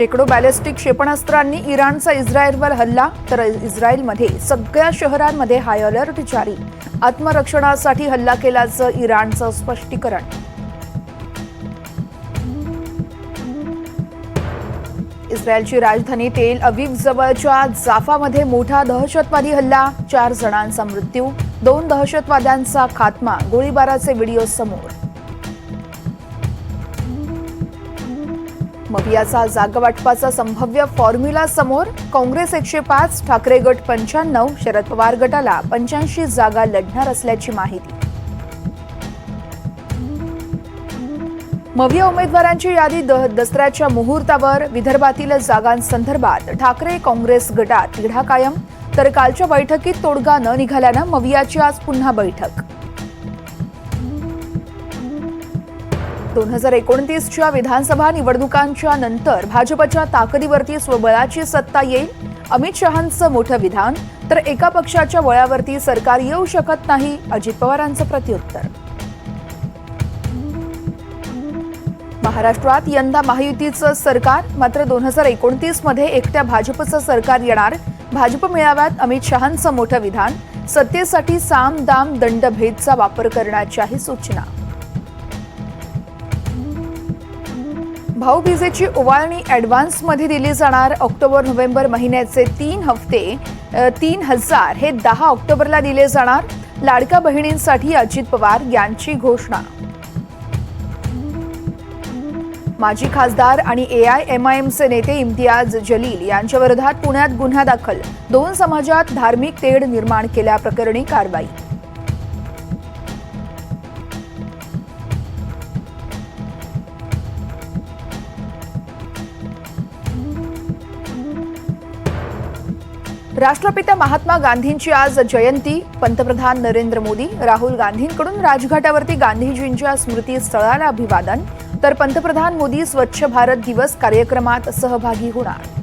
शेकडो बॅलिस्टिक क्षेपणास्त्रांनी इराणचा इस्रायलवर हल्ला तर इस्रायलमध्ये सगळ्या शहरांमध्ये हाय अलर्ट जारी. आत्मरक्षणासाठी हल्ला केल्याचं इराणचं स्पष्टीकरण. इस्रायलची राजधानी तेल अवीव जवळच्या जाफामध्ये मोठा दहशतवादी हल्ला. चार जणांचा मृत्यू दोन दहशतवाद्यांचा खात्मा. गोळीबाराचे व्हिडिओ समोर. मवियाचा जागावाटपाचा संभाव्य फॉर्म्युला समोर काँग्रेस एकशे पाच ठाकरे गट पंच्याण्णव शरद पवार गटाला पंच्याऐंशी जागा लढणार असल्याची माहिती. मविया उमेदवारांची यादी दसऱ्याच्या मुहूर्तावर विदर्भातील जागांसंदर्भात ठाकरे काँग्रेस गटात तिढा कायम तर कालच्या बैठकीत तोडगा न निघाल्यानं मवियाची आज पुन्हा बैठक. दोन हजार एकोणतीसच्या विधानसभा निवडणुकांच्या नंतर भाजपच्या ताकदीवरती स्वबळाची सत्ता येईल? अमित शहांचं मोठं विधान? तर एका पक्षाच्या वळ्यावरती सरकार येऊ शकत नाही? अजित पवारांचं प्रत्युत्तर. महाराष्ट्रात यंदा महायुतीचं सरकार मात्र दोन हजार एकोणतीसमध्ये एकट्या भाजपचं सरकार येणार? भाजप मेळाव्यात अमित शहांचं मोठं विधान? सत्तेसाठी साम दाम दंडभेदचा वापर करण्याच्याही सूचना. भाऊबीजेची ओवाळणी ॲडव्हान्समध्ये दिली जाणार ऑक्टोबर नोव्हेंबर महिन्याचे तीन हफ्ते तीन हजार हे दहा ऑक्टोबरला दिले जाणार. लाडक्या बहिणींसाठी अजित पवार यांची घोषणा. माजी खासदार आणि ए आय एम आय एमचे नेते इम्तियाज जलील यांच्याविरोधात पुण्यात गुन्हा दाखल. दोन समाजात धार्मिक तेढ निर्माण केल्याप्रकरणी कारवाई. राष्ट्रपिता महात्मा गांधींची आज जयंती. पंतप्रधान नरेंद्र मोदी राहुल गांधींकडून राजघाटावरती गांधीजींच्या स्मृतीस्थळाला अभिवादन. तर पंतप्रधान मोदी स्वच्छ भारत दिवस कार्यक्रमात सहभागी होणार.